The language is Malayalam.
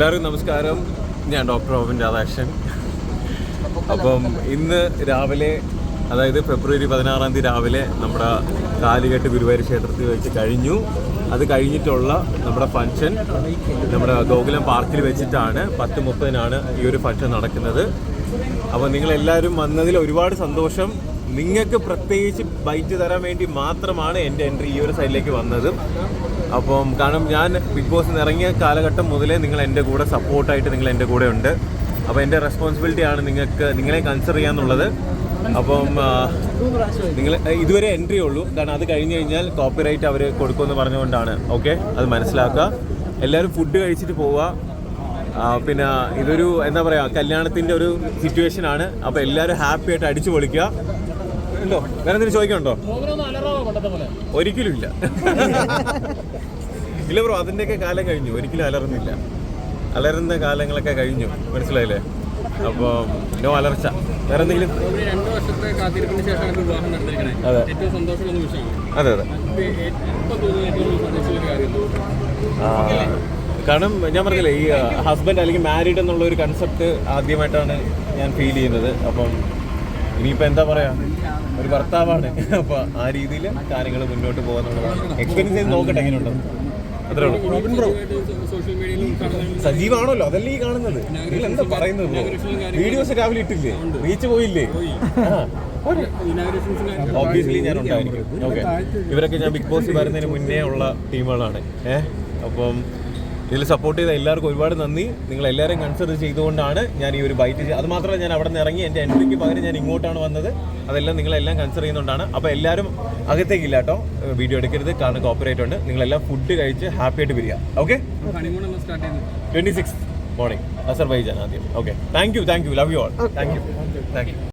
എല്ലാവർക്കും നമസ്കാരം. ഞാൻ ഡോക്ടർ റോബിൻ രാധാകൃഷ്ണൻ. അപ്പം ഇന്ന് രാവിലെ അതായത് ഫെബ്രുവരി പതിനാറാം തീയതി രാവിലെ നമ്മുടെ കാലികെട്ട് ഗുരുവായൂർ ക്ഷേത്രത്തിൽ വെച്ച് കഴിഞ്ഞു. അത് കഴിഞ്ഞിട്ടുള്ള നമ്മുടെ ഫംഗ്ഷൻ നമ്മുടെ ഗോകുലം പാർക്കിൽ വെച്ചിട്ടാണ് പത്ത് മുപ്പതിനാണ് ഈ ഒരു ഫംഗ്ഷൻ നടക്കുന്നത്. അപ്പോൾ നിങ്ങളെല്ലാവരും വന്നതിൽ ഒരുപാട് സന്തോഷം. നിങ്ങൾക്ക് പ്രത്യേകിച്ച് ബൈറ്റ് തരാൻ വേണ്ടി മാത്രമാണ് എന്റെ എൻട്രി ഈ ഒരു സൈഡിലേക്ക് വന്നത്. അപ്പം കാരണം ഞാൻ ബിഗ് ബോസ് ഇറങ്ങിയ കാലഘട്ടം മുതലേ നിങ്ങൾ എന്റെ കൂടെ സപ്പോർട്ടായിട്ട് നിങ്ങൾ എന്റെ കൂടെ ഉണ്ട്. അപ്പോൾ എന്റെ റെസ്പോൺസിബിലിറ്റി ആണ് നിങ്ങൾക്ക് നിങ്ങളെ കൺസിഡർ ചെയ്യാന്നുള്ളത്. അപ്പം നിങ്ങൾ ഇതുവരെ എൻട്രി ഉള്ളൂ. കാരണം അത് കഴിഞ്ഞ് കഴിഞ്ഞാൽ കോപ്പിറൈറ്റ് അവർ കൊടുക്കുമെന്ന് പറഞ്ഞുകൊണ്ടാണ്. ഓക്കെ അത് മനസ്സിലാക്കുക. എല്ലാവരും ഫുഡ് കഴിച്ചിട്ട് പോവുക. പിന്നെ ഇതൊരു എന്താ പറയുക കല്യാണത്തിന്റെ ഒരു സിറ്റുവേഷൻ ആണ്. അപ്പോൾ എല്ലാവരും ഹാപ്പി ആയിട്ട് അടിച്ചു പൊളിക്കുക. ഉണ്ടോ വേറെ എന്തെങ്കിലും ചോദിക്കണ്ടോ ഒരിക്കലും ഇല്ല ഇല്ല ബ്രോ അതിന്റെയൊക്കെ കാലം കഴിഞ്ഞു. ഒരിക്കലും അലറുന്നില്ല. അലറുന്ന കാലങ്ങളൊക്കെ കഴിഞ്ഞു. മനസ്സിലായില്ലേ? അപ്പോൾ നോ അലർച്ച. വേറെ എന്തെങ്കിലും അതെ. അതെ അതെ. കാരണം ഞാൻ പറഞ്ഞില്ലേ ഈ ഹസ്ബൻഡ് അല്ലെങ്കിൽ മാരീഡ് എന്നുള്ള ഒരു കൺസെപ്റ്റ് ആദ്യമായിട്ടാണ് ഞാൻ ഫീൽ ചെയ്യുന്നത്. അപ്പം ഇനിയിപ്പോൾ എന്താ പറയാ? ഒരു ഭർത്താവാണ്. അപ്പോൾ ആ രീതിയിൽ കാര്യങ്ങൾ മുന്നോട്ട് പോകാന്നുള്ളതാണ്. എക്സ്പീരിയൻസ് ചെയ്ത് നോക്കട്ടെ എങ്ങനെയുണ്ടെന്ന്. അത്രേ ഉള്ളൂ. സജീവാണല്ലോ. അതല്ലേ ഈ കാണുന്നത്. നിങ്ങൾ എന്താ പറയുന്നത് വീഡിയോസ് രാവിലെ ഇട്ടില്ലേ? റീച്ച് പോയില്ലേ? ഓബിയസ്ലി ഞാൻ ഉണ്ടായിരിക്കും ഓക്കെ ഇവരൊക്കെ ഞാൻ ബിഗ് ബോസ് വരുന്നതിന് മുന്നേ ഉള്ള ടീമുകളാണ്. ഏഹ് അപ്പം ഇതിൽ സപ്പോർട്ട് ചെയ്ത എല്ലാവർക്കും ഒരുപാട് നന്ദി. നിങ്ങൾ എല്ലാവരും കൺസിഡർ ചെയ്തുകൊണ്ടാണ് ഞാൻ ഈ ഒരു ബൈറ്റ് അത് മാത്രമല്ല ഞാൻ അവിടെ നിന്ന് ഇറങ്ങി എന്റെ എൻട്രിക്ക് പകരം ഞാൻ ഇങ്ങോട്ടാണ് വന്നത്. അതെല്ലാം നിങ്ങളെല്ലാം കൺസിഡർ ചെയ്യുന്നതുകൊണ്ടാണ് അപ്പോൾ എല്ലാവരും അകത്തേക്കില്ല കേട്ടോ. വീഡിയോ എടുക്കരുത്. കാരണം കോപ്പറേറ്റ് ഉണ്ട്. നിങ്ങളെല്ലാം ഫുഡ് കഴിച്ച് ഹാപ്പി ആയിട്ട് വരിക. Okay twenty six morning Azerbaijan ആദ്യം. Okay thank you thank you love you all thank you thank you